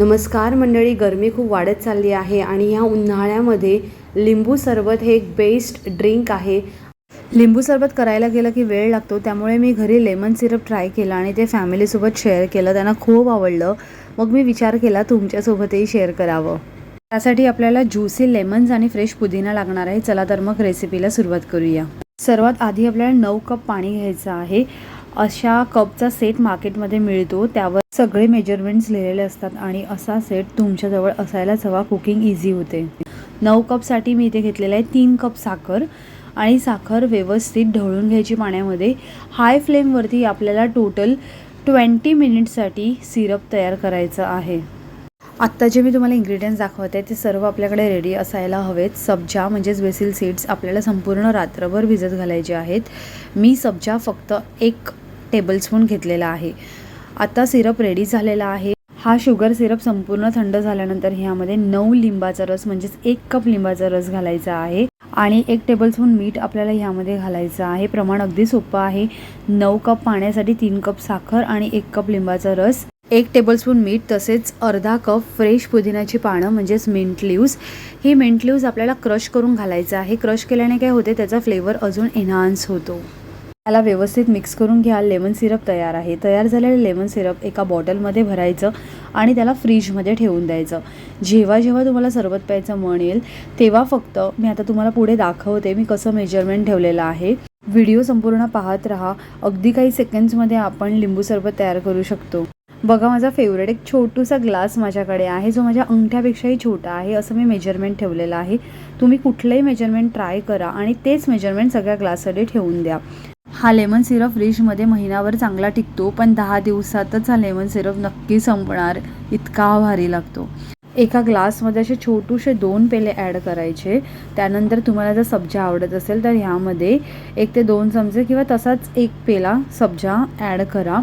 नमस्कार मंडळी गरमी खूप वाढत चालली आहे आणि ह्या उन्हाळ्यामध्ये लिंबू सरबत हे एक बेस्ट ड्रिंक आहे. लिंबू सरबत करायला गेलं की वेळ लागतो त्यामुळे मी घरी लेमन सिरप ट्राय केला आणि ते फॅमिलीसोबत शेअर केलं. त्यांना खूप आवडलं. मग मी विचार केला तुमच्यासोबतही शेअर करावं. त्यासाठी आपल्याला ज्युसी लेमन्स आणि फ्रेश पुदिना लागणार आहे. चला तर मग रेसिपीला सुरुवात करूया. सर्वात आधी आपल्याला नऊ कप पाणी घ्यायचं आहे. अशा कपचा सेट मार्केटमध्ये मिळतो. त्यावर सगळे मेजरमेंट्स लिहिलेले असतात आणि असा सेट तुमच्याजवळ असायलाच हवा कुकिंग इझी होते. नऊ कपसाठी मी इथे घेतलेलं आहे तीन कप साखर आणि साखर व्यवस्थित ढवळून घ्यायची पाण्यामध्ये. हाय फ्लेमवरती आपल्याला टोटल ट्वेंटी मिनिटसाठी सिरप तयार करायचं आहे. आत्ता जे मी तुम्हाला इन्ग्रेडियंट्स दाखवत आहे ते सर्व आपल्याकडे रेडी असायला हवेत. सब्जा म्हणजेच बेसिल सीड्स आपल्याला संपूर्ण रात्रभर भिजत घालायचे आहेत. मी सब्जा फक्त एक टेबलस्पून घेतलेला आहे. आता सिरप रेडी झालेला आहे. हा शुगर सिरप संपूर्ण थंड झाल्यानंतर ह्यामध्ये नऊ लिंबाचा रस म्हणजेच एक कप लिंबाचा रस घालायचा आहे. आणि एक टेबलस्पून मीठ आपल्याला ह्यामध्ये घालायचं आहे. प्रमाण अगदी सोपं आहे. नऊ कप पाण्यासाठी तीन कप साखर आणि एक कप लिंबाचा रस. एक टेबलस्पून मीठ तसेच अर्धा कप फ्रेश पुदिन्याची पानं म्हणजेच मिंट लिव्ज ही मिंट लिव्ज आपल्याला क्रश करून घालायचं आहे. क्रश केल्याने काय होते? त्याचा फ्लेवर अजून एन्हान्स होतो. त्याला व्यवस्थित मिक्स करून घ्या. लेमन सिरप तयार आहे. तयार झालेलं लेमन सिरप एका बॉटलमध्ये भरायचं आणि त्याला फ्रीजमध्ये ठेवून द्यायचं. जेव्हा जेव्हा तुम्हाला सरबत प्यायचं मन येईल तेव्हा फक्त मी आता तुम्हाला पुढे दाखवते मी कसं मेजरमेंट ठेवलेलं आहे. व्हिडिओ संपूर्ण पाहत राहा. अगदी काही सेकंड्समध्ये आपण लिंबू सरबत तयार करू शकतो. बघा माझा फेवरेट एक छोटूसा ग्लास माझ्याकडे आहे. जो माझ्या अंगठ्यापेक्षाही छोटा आहे असं मी मेजरमेंट ठेवलेलं आहे. तुम्ही कुठलंही मेजरमेंट ट्राय करा आणि तेच मेजरमेंट सगळ्या ग्लाससाठी ठेवून द्या. हा लेमन सिरप फ्रीजमध्ये महिनाभर चांगला टिकतो पण दहा दिवसातच हा लेमन सिरप नक्की संपणार. इतका भारी लागतो. एका ग्लासमध्ये असे छोटूसे दोन पेले ॲड करायचे. त्यानंतर तुम्हाला जर सब्जा आवडत असेल तर ह्यामध्ये एक ते दोन चमचे किंवा तसाच एक पेला सब्जा ॲड करा.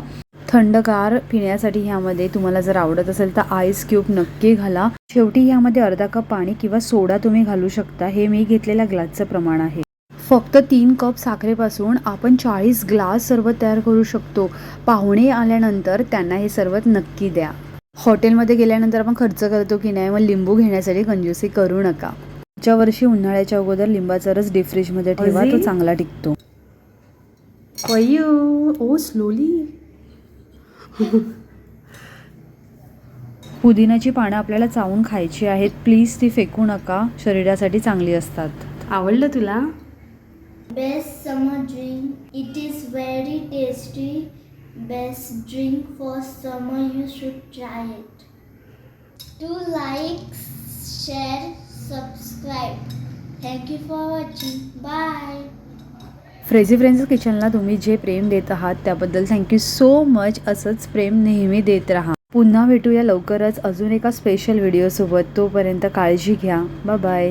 थंडगार पिण्यासाठी ह्यामध्ये तुम्हाला जर आवडत असेल तर आईस क्यूब नक्की घाला. शेवटी ह्यामध्ये अर्धा कप पाणी किंवा सोडा तुम्ही घालू शकता. हे मी घेतलेल्या ग्लासचं प्रमाण आहे. फक्त तीन कप साखरेपासून आपण चाळीस ग्लास सरबत तयार करू शकतो. पाहुणे आल्यानंतर त्यांना हे सरबत नक्की द्या. हॉटेलमध्ये गेल्यानंतर आपण खर्च करतो की नाही मग लिंबू घेण्यासाठी कंजूसी करू नका. पुढच्या वर्षी उन्हाळ्याच्या अगोदर लिंबाचा रस डीप फ्रीजमध्ये ठेवा तो चांगला टिकतो. ओ स्लोली पुदिन्याची पानं आपल्याला चावून खायची आहेत. प्लीज ती फेकू नका. शरीरासाठी चांगली असतात. आवडलं तुला? Best summer drink it is very tasty best drink for summer you should try it to like share subscribe thank you for watching bye Frazy friends किचनला तुम्ही जे प्रेम देत आहात त्याबद्दल थँक्यू सो मच असंच प्रेम नेहमी देत राहा. पुन्हा भेटूया लवकरच. अजून एका स्पेशल व्हिडिओसोबत तोपर्यंत काळजी घ्या. बाय